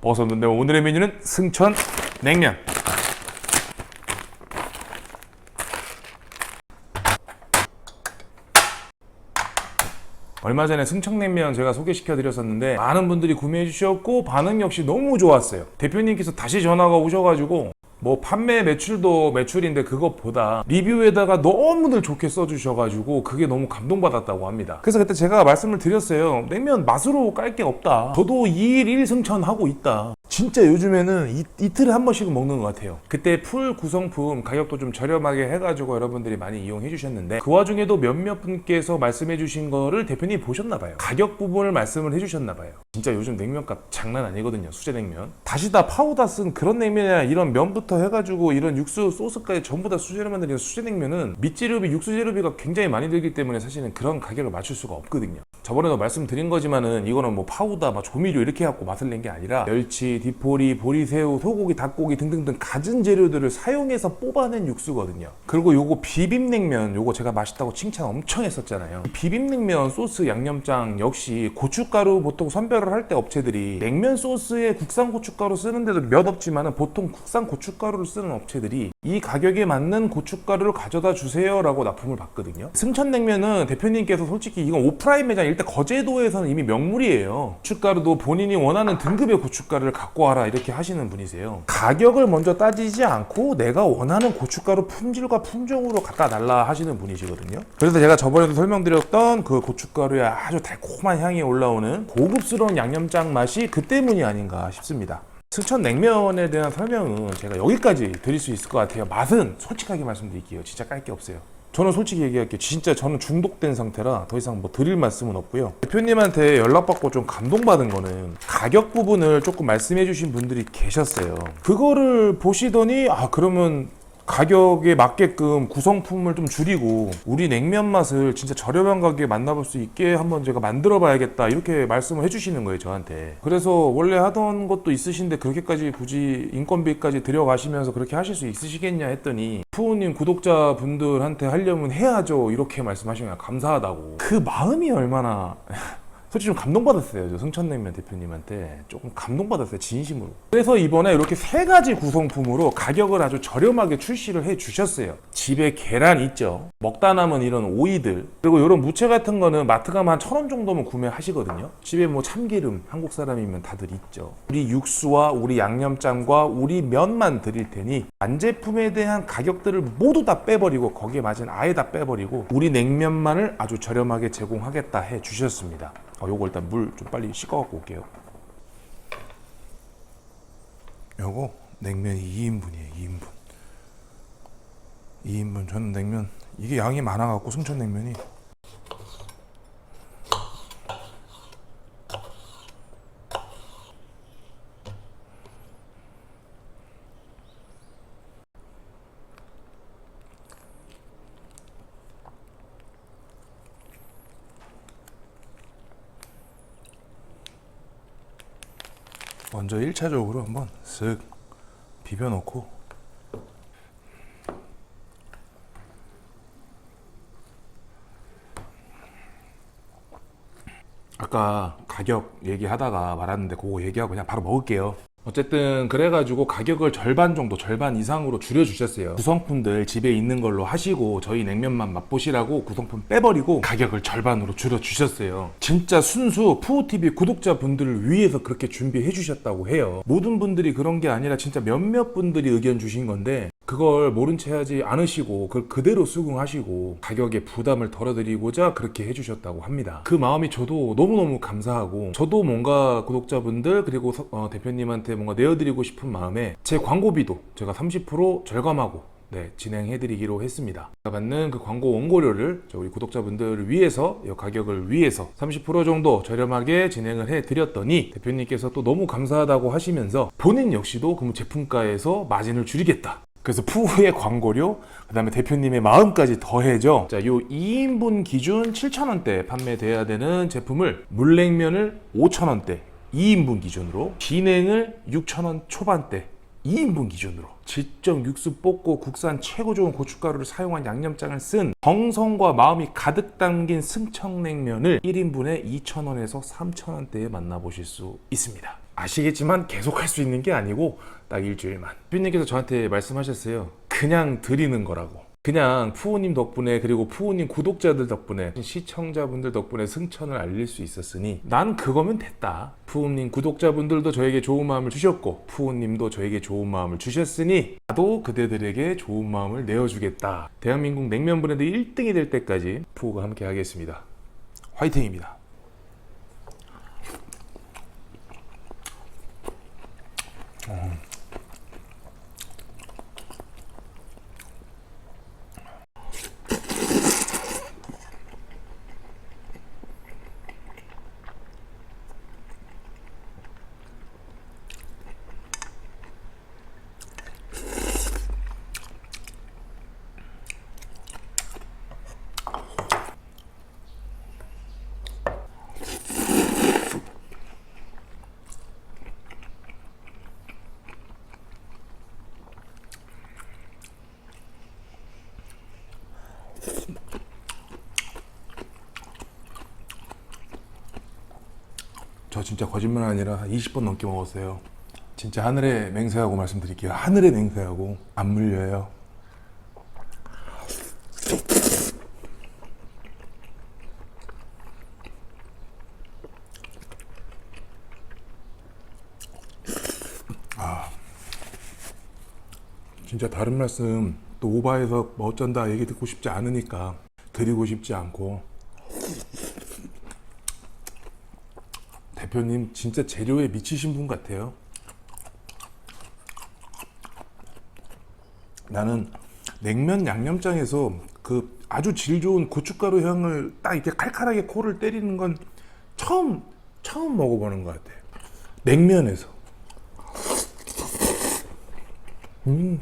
벗었는데 오늘의 메뉴는 승천 냉면. 얼마 전에 승청냉면 제가 소개시켜 드렸었는데 많은 분들이 구매해 주셨고 반응 역시 너무 좋았어요. 대표님께서 다시 전화가 오셔가지고 뭐 판매 매출도 매출인데 그것보다 리뷰에다가 너무들 좋게 써주셔가지고 그게 너무 감동받았다고 합니다. 그래서 그때 제가 말씀을 드렸어요. 냉면 맛으로 깔 게 없다. 저도 2일 1승천 하고 있다. 진짜 요즘에는 이, 이틀에 한 번씩은 먹는 것 같아요. 그때 풀 구성품 가격도 좀 저렴하게 해가지고 여러분들이 많이 이용해 주셨는데 그 와중에도 몇몇 분께서 말씀해 주신 거를 대표님이 보셨나 봐요. 가격 부분을 말씀을 해 주셨나 봐요. 진짜 요즘 냉면값 장난 아니거든요. 수제 냉면. 다시다 파우다 쓴 그런 냉면이나 이런 면부터 해가지고 이런 육수 소스까지 전부 다 수제로 만드는 수제냉면은 밑재료비 육수 재료비가 굉장히 많이 들기 때문에 사실은 그런 가격을 맞출 수가 없거든요. 저번에도 말씀드린 거지만은 이거는 뭐 파우다, 막 조미료 이렇게 해갖고 맛을 낸 게 아니라 멸치, 디포리, 보리새우, 소고기, 닭고기 등등등 갖은 재료들을 사용해서 뽑아낸 육수거든요. 그리고 요거 비빔냉면 요거 제가 맛있다고 칭찬 엄청 했었잖아요. 이 비빔냉면 소스 양념장 역시 고춧가루 보통 선별을 할 때 업체들이 냉면 소스에 국산 고춧가루 쓰는데도 몇 없지만은 보통 국산 고춧가루 를 쓰는 업체들이 이 가격에 맞는 고춧가루를 가져다 주세요라고 납품을 받거든요. 승천냉면은 대표님께서 솔직히 이건 오프라인 매장 일단 거제도에서는 이미 명물이에요. 고춧가루도 본인이 원하는 등급의 고춧가루를 갖고 와라 이렇게 하시는 분이세요. 가격을 먼저 따지지 않고 내가 원하는 고춧가루 품질과 품종으로 갖다 달라 하시는 분이시거든요. 그래서 제가 저번에도 설명드렸던 그 고춧가루의 아주 달콤한 향이 올라오는 고급스러운 양념장 맛이 그 때문이 아닌가 싶습니다. 승천 냉면에 대한 설명은 제가 여기까지 드릴 수 있을 것 같아요. 맛은 솔직하게 말씀드릴게요. 진짜 깔 게 없어요. 저는 솔직히 얘기할게요. 진짜 저는 중독된 상태라 더 이상 뭐 드릴 말씀은 없고요. 대표님한테 연락받고 좀 감동받은 거는 가격 부분을 조금 말씀해 주신 분들이 계셨어요. 그거를 보시더니 아 그러면 가격에 맞게끔 구성품을 좀 줄이고 우리 냉면 맛을 진짜 저렴한 가격에 만나볼 수 있게 한번 제가 만들어 봐야겠다 이렇게 말씀을 해주시는 거예요 저한테. 그래서 원래 하던 것도 있으신데 그렇게까지 굳이 인건비까지 들여가시면서 그렇게 하실 수 있으시겠냐 했더니 푸우님 구독자분들한테 하려면 해야죠 이렇게 말씀하시면 감사하다고. 그 마음이 얼마나 솔직히 좀 감동받았어요. 저 승천냉면 대표님한테 조금 감동받았어요. 진심으로. 그래서 이번에 이렇게 세 가지 구성품으로 가격을 아주 저렴하게 출시를 해 주셨어요. 집에 계란 있죠. 먹다 남은 이런 오이들 그리고 이런 무채 같은 거는 마트 가면 한 천 원 정도면 구매하시거든요. 집에 뭐 참기름 한국 사람이면 다들 있죠. 우리 육수와 우리 양념장과 우리 면만 드릴 테니 완제품에 대한 가격들을 모두 다 빼버리고 거기에 맞은 아예 다 빼버리고 우리 냉면만을 아주 저렴하게 제공하겠다 해 주셨습니다. 어, 요거 일단 물 좀 빨리 씻어 갖고 올게요. 요거 냉면이 2인분이에요. 2인분. 2인분 저는 냉면 이게 양이 많아 갖고 승천 냉면이 먼저 1차적으로 한번 쓱 비벼 놓고 아까 가격 얘기하다가 말았는데 그거 얘기하고 그냥 바로 먹을게요. 어쨌든 그래가지고 가격을 절반 정도 절반 이상으로 줄여주셨어요. 구성품들 집에 있는 걸로 하시고 저희 냉면만 맛보시라고 구성품 빼버리고 가격을 절반으로 줄여주셨어요. 진짜 순수 푸우TV 구독자분들을 위해서 그렇게 준비해 주셨다고 해요. 모든 분들이 그런 게 아니라 진짜 몇몇 분들이 의견 주신 건데 그걸 모른 채 하지 않으시고 그걸 그대로 수긍하시고 가격에 부담을 덜어드리고자 그렇게 해주셨다고 합니다. 그 마음이 저도 너무너무 감사하고 저도 뭔가 구독자분들 그리고 서- 어, 대표님한테 뭔가 내어드리고 싶은 마음에 제 광고비도 제가 30% 절감하고 네, 진행해드리기로 했습니다. 받는 그 광고 원고료를 저 우리 구독자분들을 위해서 이 가격을 위해서 30% 정도 저렴하게 진행을 해드렸더니 대표님께서 또 너무 감사하다고 하시면서 본인 역시도 그 제품가에서 마진을 줄이겠다. 그래서 푸우의 광고료, 그 다음에 대표님의 마음까지 더해져. 자, 요 2인분 기준 7,000원대 판매돼야 되는 제품을 물냉면을 5,000원대 2인분 기준으로, 비냉을 6,000원 초반대 2인분 기준으로 직접 육수 뽑고 국산 최고 좋은 고춧가루를 사용한 양념장을 쓴 정성과 마음이 가득 담긴 승청냉면을 1인분에 2,000원에서 3,000원대에 만나보실 수 있습니다. 아시겠지만 계속 할 수 있는 게 아니고 딱 일주일만. 대표님께서 저한테 말씀하셨어요. 그냥 드리는 거라고. 그냥 푸우님 덕분에 그리고 푸우님 구독자들 덕분에 시청자분들 덕분에 승천을 알릴 수 있었으니 난 그거면 됐다. 푸우님 구독자분들도 저에게 좋은 마음을 주셨고 푸우님도 저에게 좋은 마음을 주셨으니 나도 그대들에게 좋은 마음을 내어주겠다. 대한민국 냉면 브랜드 1등이 될 때까지 푸우가 함께 하겠습니다. 화이팅입니다. 저 진짜 거짓말 아니라 20번 넘게 먹었어요. 진짜 하늘의 맹세하고 말씀드릴게요. 하늘의 맹세하고 안 물려요. 아, 진짜 다른 말씀 또 오바해서 뭐 어쩐다 얘기 듣고 싶지 않으니까 드리고 싶지 않고 대표님 진짜 재료에 미치신 분 같아요. 나는 냉면 양념장에서 그 아주 질 좋은 고춧가루 향을 딱 이렇게 칼칼하게 코를 때리는 건 처음 처음 먹어보는 것 같아요. 냉면에서. 음.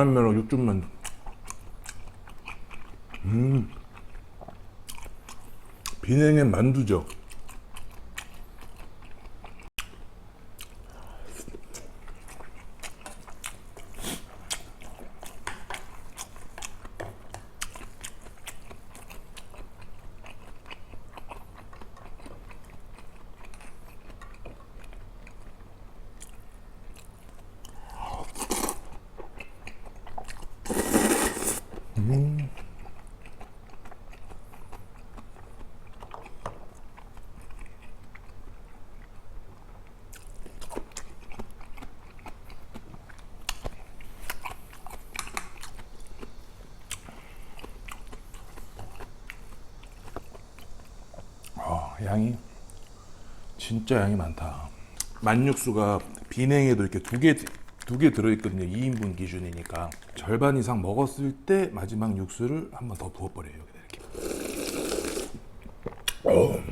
강남면허 육즙만. 음. 비냉의 만두죠. 아, 양이 진짜 양이 많다. 만육수가 비냉에도 이렇게 두 개 두 개 들어있거든요. 2인분 기준이니까 절반 이상 먹었을 때 마지막 육수를 한 번 더 부어버려요. 이렇게. 어.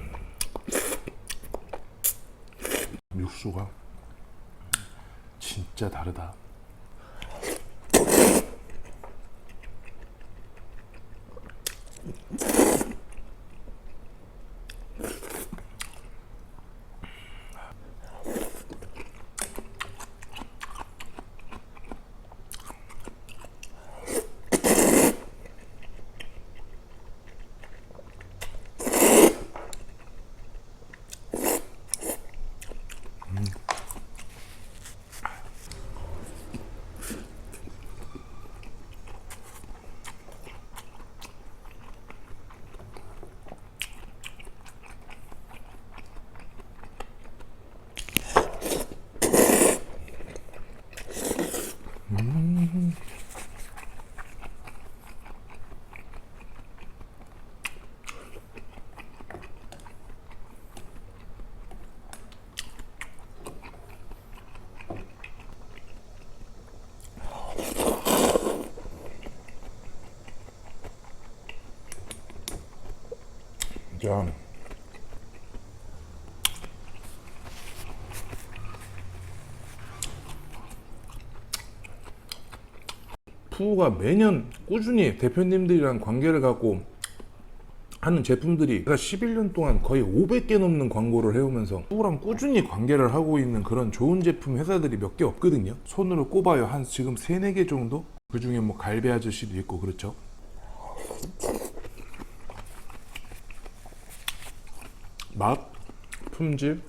육수가 진짜 다르다. 진짜 푸우가 매년 꾸준히 대표님들이랑 관계를 갖고 하는 제품들이 제가 11년 동안 거의 500개 넘는 광고를 해오면서 푸우랑 꾸준히 관계를 하고 있는 그런 좋은 제품 회사들이 몇 개 없거든요. 손으로 꼽아요. 한 지금 3, 4개 정도? 그 중에 뭐 갈비 아저씨도 있고 그렇죠 맛, 품질,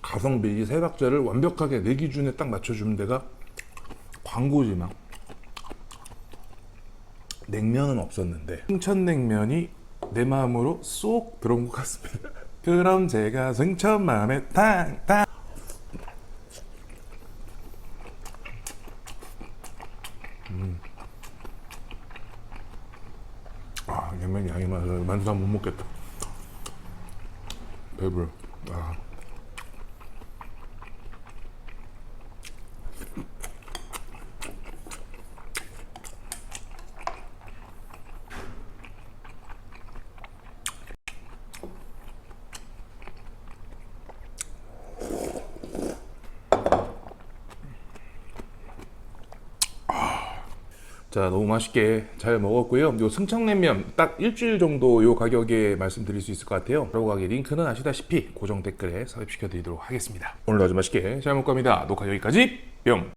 가성비 이 세 박자를 완벽하게 내 기준에 딱 맞춰주는 데가 광고지만 냉면은 없었는데 승천냉면이 내 마음으로 쏙 들어온 것 같습니다. 그럼 제가 승천 마음에 탕탕 아 냉면 양이 많아서 만두 못 먹겠다. 배불러. 아. 자 너무 맛있게 잘 먹었고요. 요 승창냉면 딱 일주일 정도 요 가격에 말씀드릴 수 있을 것 같아요. 여러 가게 링크는 아시다시피 고정 댓글에 삽입시켜 드리도록 하겠습니다. 오늘도 아주 맛있게 잘 먹고 갑니다. 녹화 여기까지. 뿅